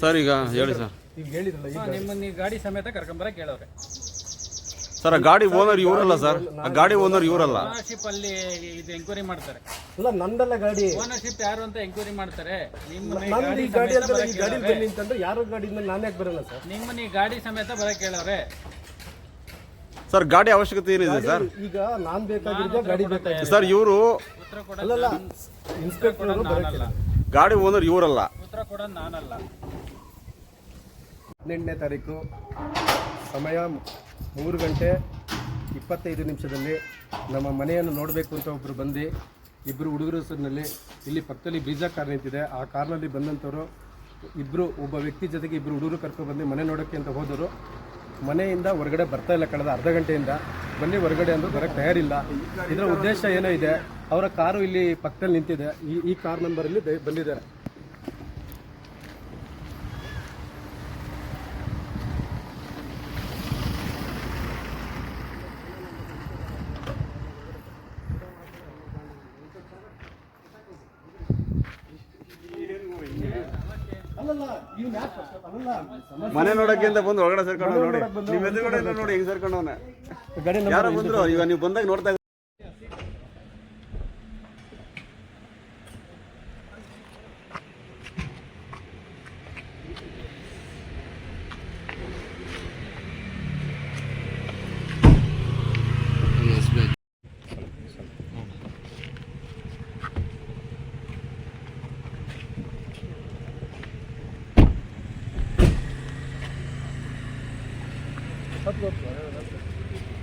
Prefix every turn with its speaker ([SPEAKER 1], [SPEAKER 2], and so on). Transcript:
[SPEAKER 1] Sir ಈಗ ಹೇಳಿ sir.
[SPEAKER 2] ಈಗ ಹೇಳಿದ್ರಲ್ಲ ಈಗ
[SPEAKER 3] ನಿಮ್ಮನ್ನ ಈ ಗಾಡಿ ಸಮೇತ ಕರ್ಕೊಂಬರ ಕೇಳೋರೆ
[SPEAKER 1] ಸರ್ ಆ ಗಾಡಿ ಓನರ್ ಇವರಲ್ಲ ಸರ್. ಆ ಗಾಡಿ ಓನರ್ ಇವರಲ್ಲ.
[SPEAKER 3] ಓನರ್ಶಿಪ್ ಅಲ್ಲಿ ಇದು ಎಂಕ್ವೈರಿ ಮಾಡ್ತಾರೆ.
[SPEAKER 2] ಅಲ್ಲ ನಂದಲ್ಲ ಗಾಡಿ.
[SPEAKER 3] ಓನರ್ಶಿಪ್ ಯಾರು ಅಂತ ಎಂಕ್ವೈರಿ ಮಾಡ್ತಾರೆ. ನಿಮ್ಮನ್ನ ಈ
[SPEAKER 2] ನಂದು
[SPEAKER 3] ಗಾಡಿ
[SPEAKER 2] ಈ ಗಾಡಿ
[SPEAKER 3] ಸಮೇತ ಬರಕ್ಕೆ
[SPEAKER 2] ಈ ಗಾಡಿ. ಬನ್ನಿ ಅಂತಂದ್ರೆ ಯಾರು ಗಾಡಿ ಮೇಲೆ ನಾನು ಯಾಕೆ ಬರಲ್ಲ ಸರ್?
[SPEAKER 3] ನಿಮ್ಮನ್ನ ಈ ಗಾಡಿ ಸಮೇತ ಬರಕ್ಕೆ ಕೇಳವ್ರೆ
[SPEAKER 1] ಸರ್ ಗಾಡಿ ಅವಶ್ಯಕತೆ ಏನಿದೆ ಸರ್?
[SPEAKER 2] ಈಗ ನಾನ್ ಬೇಕಾಗಿರೋ ಗಾಡಿ ಬೇಕಾಗಿದೆ
[SPEAKER 1] ಸರ್ ಇವರು
[SPEAKER 3] ಉತ್ತರ ಕೊಡಲ್ಲ
[SPEAKER 2] ಅಲ್ಲಲ್ಲ ಇನ್ಸ್ಪೆಕ್ಟರ್ ಬರಕ್ಕೆ
[SPEAKER 1] ಗಾಡಿ ಓನರ್ ಇವರಲ್ಲ.
[SPEAKER 3] ಉತ್ತರ ಕೊಡೋದು ನಾನಲ್ಲ.
[SPEAKER 2] ಹದಿನೆಂಟನೇ ತಾರೀಕು ಸಮಯ ಮೂರು ಗಂಟೆ ಇಪ್ಪತ್ತೈದು ನಿಮಿಷದಲ್ಲಿ ನಮ್ಮ ಮನೆಯನ್ನು ನೋಡಬೇಕು ಅಂತ ಒಬ್ಬರು ಬಂದು ಇಬ್ಬರು ಹುಡುಗರ ಹೆಸರಿನಲ್ಲಿ ಇಲ್ಲಿ ಪಕ್ಕದಲ್ಲಿ ಬೀಜ ಕಾರ್ ನಿಂತಿದೆ. ಆ ಕಾರ್ನಲ್ಲಿ ಬಂದಂಥವರು ಇಬ್ಬರು ಒಬ್ಬ ವ್ಯಕ್ತಿ ಜೊತೆಗೆ ಇಬ್ಬರು ಹುಡುಗರು ಕರ್ಕೊಂಡು ಮನೆ ನೋಡೋಕ್ಕೆ ಅಂತ ಹೋದರು ಮನೆಯಿಂದ ಹೊರಗಡೆ ಬರ್ತಾ ಇಲ್ಲ ಕಳೆದ ಅರ್ಧ ಗಂಟೆಯಿಂದ. ಬನ್ನಿ ಹೊರಗಡೆ ಅಂದ್ರೆ ಬರೋಕ್ಕೆ ತಯಾರಿಲ್ಲ. ಇದರ ಉದ್ದೇಶ ಏನೋ ಇದೆ. ಅವರ ಕಾರು ಇಲ್ಲಿ ಪಕ್ಕದಲ್ಲಿ ನಿಂತಿದೆ. ಈ ಈ ಕಾರ್ ನಂಬರಲ್ಲಿ ಬಂದಿದ್ದಾರೆ ಅಲ್ಲಲ್ಲ ಇವ್ನು ಯಾಕೆ ಅಲ್ಲಲ್ಲ ಸಮಸ್ಯೆ
[SPEAKER 1] ಮನೆ ನೋಡಕ್ಕಿಂತ ಬಂದು ಒಳಗಡೆ ಸೇರ್ಕೊಂಡು ನೋಡಿ. ನಿಮ್ಮ ಎದುರುಗಡೆ ನೋಡಿ ಹೆಂಗ್ ಸೇರ್ಕೊಂಡವನ.
[SPEAKER 2] ಯಾರು
[SPEAKER 1] ಯಾರೋ ಬಂದ್ರು ಈಗ ನೀವು ಬಂದಾಗ ನೋಡ್ತಾ Hadi bakalım. Evet, hadi.